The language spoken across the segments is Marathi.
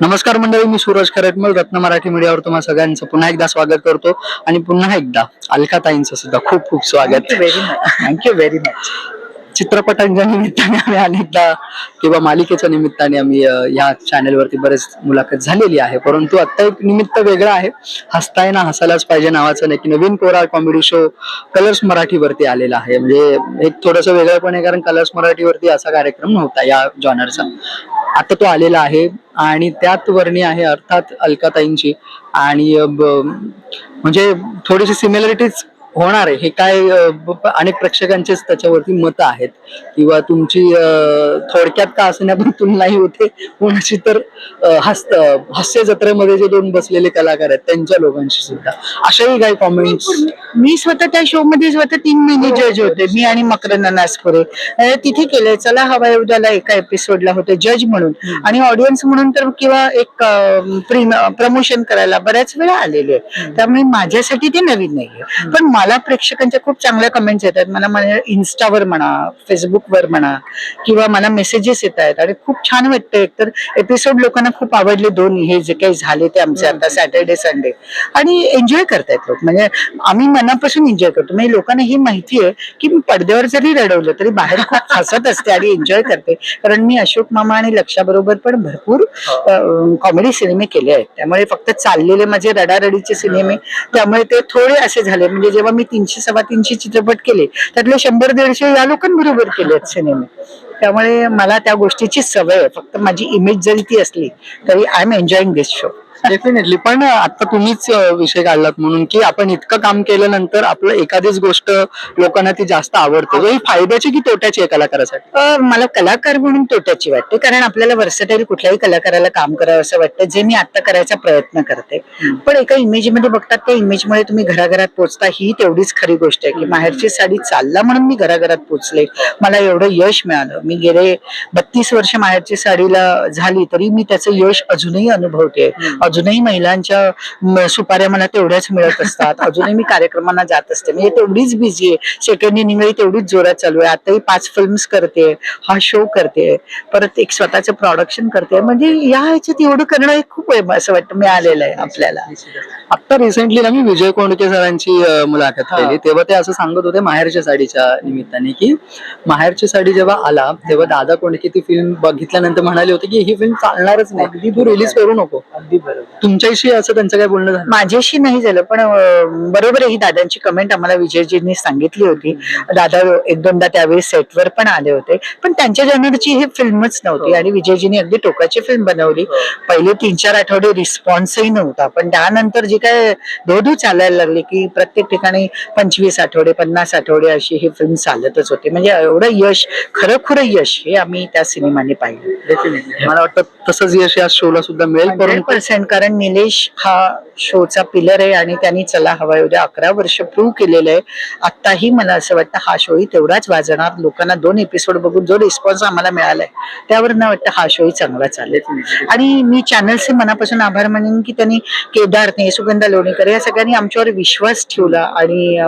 नमस्कार मंडळी मी सूरज खरटमल रत्न मराठी मीडियावर तुम्हा सगळ्यांचं पुन्हा एकदा स्वागत करतो आणि पुन्हा एकदा अलकाताईंचं सुद्धा खूप खूप स्वागत. थँक्यू व्हेरी मच चित्रपटांच्या निमित्ताने आम्ही अनेकदा किंवा मालिकेच्या निमित्ताने आम्ही या चॅनेलवरती बरेच मुलाखत झालेली आहे. परंतु आत्ता एक निमित्त वेगळं आहे. हसताय ना हसायलाच पाहिजे नावाचं नाही की नवीन कोरा कॉमेडी शो कलर्स मराठीवरती आलेला आहे. म्हणजे एक थोडंसं वेगळं पण आहे कारण कलर्स मराठीवरती असा कार्यक्रम नव्हता या जॉनरचा आता तो आलेला आहे आणि त्यात वर्णी आहे अर्थात अलकाताईंची आणि म्हणजे थोडीशी सिमिलरिटीज होणार आहे. हे काय अनेक प्रेक्षकांचेच त्याच्यावरती मत आहेत. किंवा तुमची थोडक्यात का असण्या पण तुलनाही होते. कोणाची तर हस्त हास्य जत्रेमध्ये जे दोन बसलेले कलाकार आहेत त्यांच्या लोकांशी सुद्धा. अशाही काही कॉमेंट्स मी स्वतः त्या शो मध्ये स्वतः तीन महिने जज होते. मी आणि मकरंद नासपुरे. तिथे केलंय चला हवा उद्याला एका एपिसोडला होते जज म्हणून. आणि ऑडियन्स म्हणून तर किंवा एक प्रमोशन करायला बऱ्याच वेळा आलेले आहे. त्यामुळे माझ्यासाठी ते नवीन नाहीये. पण मला प्रेक्षकांच्या खूप चांगल्या कमेंट्स येतात. मला मला इन्स्टावर म्हणा फेसबुकवर म्हणा किंवा मला मेसेजेस येत आहेत. आणि खूप छान वाटतं एकतर एपिसोड लोकांना खूप आवडले दोन हे जे काही झाले ते आमचे आता सॅटर्डे संडे आणि एन्जॉय करतायत लोक. म्हणजे आम्ही मनापासून एन्जॉय करतो. म्हणजे लोकांना ही माहिती आहे की मी पडद्यावर जरी रडवलं तरी बाहेर खूप हसत असते आणि एन्जॉय करते. कारण मी अशोक मामा आणि लक्षाबरोबर पण भरपूर कॉमेडी सिनेमे केले आहेत. त्यामुळे फक्त चाललेले माझे रडारडीचे सिनेमे त्यामुळे ते थोडे असे झाले. म्हणजे जेव्हा मी तीनशे सव्वा तीनशे चित्रपट केले. त्यातले शंभर दीडशे या लोकांबरोबर केलेत सिनेमे. त्यामुळे मला त्या गोष्टीची सवय आहे. फक्त माझी इमेज जरी ती असली तरी I am enjoying this show definitely पण आता तुम्हीच विषय काढलात म्हणून की आपण इतकं काम केल्यानंतर आपलं एखादीच गोष्ट लोकांना ती जास्त आवडते. ही फायद्याची की तोट्याची आहे कलाकारासाठी? मला कलाकार म्हणून तोट्याची वाटते. कारण आपल्याला वर्सटाईल कुठल्याही कलाकाराला काम करावं असं वाटतं जे मी आता करायचा प्रयत्न करते. पण एका इमेजमध्ये बघतात त्या इमेजमुळे तुम्ही घराघरात पोहोचता ही तेवढीच खरी गोष्ट आहे की माहेरची साडी चालला म्हणून मी घराघरात पोहोचले. मला एवढं यश मिळालं. मी गेले बत्तीस वर्ष माहेरची साडीला झाली तरी मी त्याचं यश अजूनही अनुभवते. अजूनही महिलांच्या सुपाऱ्या मला तेवढ्याच मिळत असतात. अजूनही मी कार्यक्रमांना जात असते. म्हणजे तेवढीच बिझी आहे. सेकंड इनिंगही तेवढीच जोरात चालू आहे. आताही पाच फिल्म्स करते. हा शो करते. परत एक स्वतःचं प्रोडक्शन करते. म्हणजे या ह्याच्यात एवढं करणं हे खूप आहे, असं वाटतं मिळालेलं आहे आपल्याला. आता रिसेंटली ना मी विजय कोंडके सरांची मुलाखत केली. तेव्हा ते असं सांगत होते माहेरच्या साडीच्या निमित्ताने की माहेरची साडी जेव्हा आला तेव्हा दादा कोंडके ती फिल्म बघितल्यानंतर म्हणाले होते की ही फिल्म चालणारच नाही. तू रिलीज करू नको. अगदी बरोबर तुमच्याशी असं त्यांचं काय बोलणं झालं? माझ्याशी नाही झालं पण अं, बरोबर आहे ही दादांची कमेंट आम्हाला विजयजींनी सांगितली होती. दादा एक दोनदा त्यावेळेस सेटवर पण आले होते. पण त्यांच्या जनरची ही फिल्मच नव्हती आणि विजयजींनी अगदी टोकाची फिल्म बनवली. पहिले तीन चार आठवडे रिस्पॉन्सही नव्हता पण त्यानंतर जी काय धोधू चालायला लागली की प्रत्येक ठिकाणी पंचवीस आठवडे पन्नास आठवडे अशी ही फिल्म चालतच होती. म्हणजे एवढं यश खरं खरं यश हे आम्ही त्या सिनेमाने पाहिलं. डेफिनेटली मला वाटतं तसंच यश या शोला सुद्धा मिळेल हंड्रेड परंतु पर्सेंट कारण निलेश हा शोचा पिलर आहे आणि त्यांनी चला हवा एवढ्या अकरा वर्ष प्रूव्ह केलेलं आहे. आत्ताही मला असं वाटतं हा शोही तेवढाच वाजणार. लोकांना दोन एपिसोड बघून जो रिस्पॉन्स आम्हाला मिळालाय त्यावर न वाटतं हा शोही चांगला चालेल. आणि मी चॅनलचे मनापासून आभार मानेन की त्यांनी केदारने सुगंधा लोणीकर या सगळ्यांनी आमच्यावर विश्वास ठेवला आणि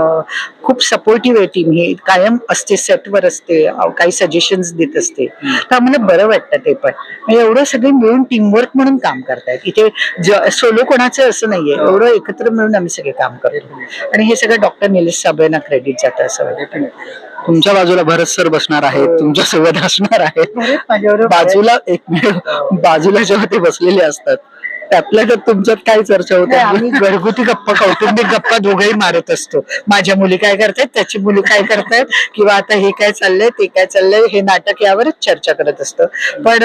खूप सपोर्टिव्ह आहे टीम ही. कायम असते सेटवर असते काही सजेशन्स देत असते. तर आम्हाला बरं वाटतं ते पण. म्हणजे एवढं सगळे मिळून टीमवर्क म्हणून काम करतायत. इथे सोलो कोणाचं असं नाहीये. एवढं एकत्र मिळून आम्ही सगळे काम करतो. आणि हे सगळं डॉक्टर निलेश साबळेंना क्रेडिट जातं असं वाटतं. तुमच्या बाजूला भरत सर बसणार आहेत. तुमच्यासोबत असणार आहेत. बाजूला एकमेव बाजूला जेव्हा ते बसलेले असतात त्यातल्या त्यात तुमच्यात काय चर्चा होते? आम्ही घरगुती गप्पा कौटुंबिक गप्पा दोघेही मारत असतो. माझ्या मुली काय करतायत? त्याची मुली काय करतायत? किंवा आता हे काय चाललंय ते काय चाललंय? हे नाटक यावरच चर्चा करत असतं. पण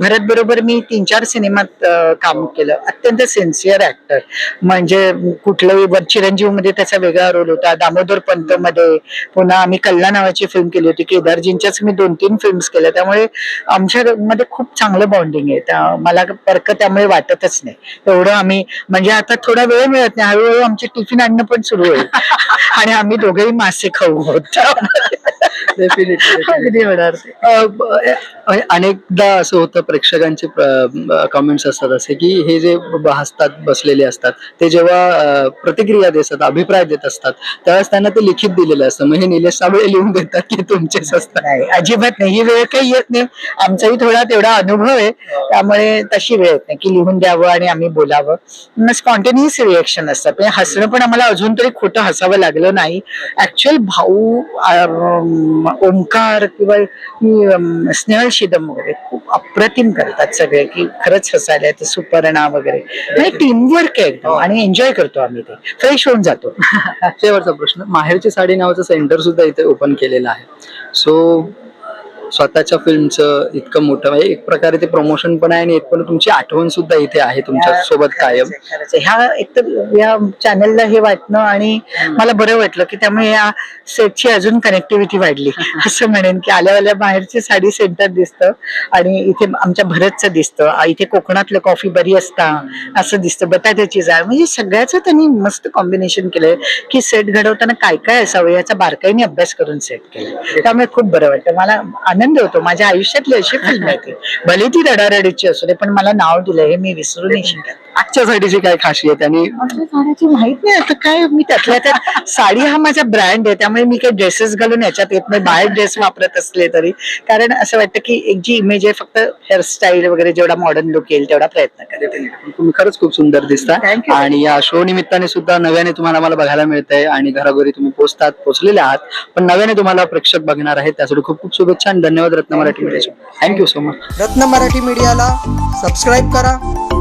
भरत बरोबर मी तीन चार सिनेमात काम केलं. अत्यंत सिन्सिअर ऍक्टर म्हणजे कुठलंही वर चिरंजीवमध्ये त्याचा वेगळा रोल होता. दामोदर पंत मध्ये पुन्हा आम्ही कल्ला नावाची फिल्म केली होती. केदारजींच्याच मी दोन तीन फिल्म्स केल्या. त्यामुळे आमच्या मध्ये खूप चांगलं बॉन्डिंग आहे. त्या मला परक त्यामुळे वाटतच नाही. एवढं आम्ही म्हणजे आता थोडा वेळ मिळत नाही. हळूहळू आमचे टिफिन आणणं पण सुरू होईल. आणि आम्ही दोघेही मासे खाऊ डेफिनेटली अगदी होणार अनेकदा असं होतं प्रेक्षकांचे कमेंट्स असतात असे की हे जे हसतात बसलेले असतात ते जेव्हा प्रतिक्रिया देतात अभिप्राय देत असतात त्यावेळेस त्यांना ते लिखित दिलेलं असतं. मग हे निलेश साबळे लिहून देतात की तुमचेच असतात. नाही अजिबात नाही. ही वेळ काही येत नाही. आमचाही थोडा तेवढा अनुभव आहे. त्यामुळे तशी वेळ येत नाही की लिहून द्यावं आणि आम्ही बोलावं. स्पॉन्टेनियस रिएक्शन असतात. म्हणजे हसणं पण आम्हाला अजून तरी खोटं हसावं लागलं नाही. ऍक्च्युअल भाऊ ओंकार किंवा ही, अम, स्नेहल शिदम वगैरे खूप अप्रतिम करतात सगळे की खरंच हसायला येतं सुपर्णा वगैरे. टीमवर्क आहे एकदम. आणि एन्जॉय करतो आम्ही ते. फ्रेश होऊन जातो. शेवटचा प्रश्न. माहेरची साडी नावाचं सेंटर सुद्धा इथे ओपन केलेलं आहे. सो स्वतःच्या फिल्मचं इतकं मोठं म्हणजे एक प्रकारे ते प्रमोशन पण आहे आणि एक पण तुमची आठवण सुद्धा इथे आहे तुमच्यासोबत कायम. आहे, आहे. ह्या एकतर या चॅनलला हे वाटणं आणि मला बरं वाटलं की त्यामुळे या सेटची अजून कनेक्टिव्हिटी वाढली. असं म्हणेन की आल्या आल्या बाहेरची साडी सेंटर दिसतं आणि इथे आमच्या भरतचं दिसतं. इथे कोकणातलं कॉफी बरी असता असं दिसतं. बटाट्याची जाळ. म्हणजे सगळ्याचं त्यांनी मस्त कॉम्बिनेशन केलंय की सेट घडवताना काय काय असावं याचा बारकाईने अभ्यास करून सेट केलं त्यामुळे खूप बरं वाटतं मला आनंद होतो. माझ्या आयुष्यातली अशी फिल्म आहे ती. भले ती रडारडीची असू दे पण मला नाव दिलं हे मी विसरू नाही शकत. आजच्या साडीची काय खासियत आणि साड्याची माहीत नाही. आता काय मी त्यातल्या त्यात साडी हा माझा ब्रँड आहे. त्यामुळे मी काही ड्रेसेस घालून याच्यात येत नाही. बाहेर ड्रेस वापरत असले तरी. कारण असं वाटतं की एक जी इमेज आहे फक्त हेअरस्टाईल वगैरे जेवढा मॉडर्न लुक येईल तेवढा प्रयत्न करते तुम्ही खरंच खूप सुंदर दिसता. आणि या शो निमित्ताने सुद्धा नव्याने तुम्हाला मला बघायला मिळतंय. आणि घरोघरी तुम्ही पोचतात पोचलेले आहात. पण नव्याने तुम्हाला प्रेक्षक बघणार आहेत. त्यासाठी खूप खूप शुभेच्छा आणि धन्यवाद Ratna Marathi media thank you so much Ratna Marathi मीडियाला सबस्क्राईब करा.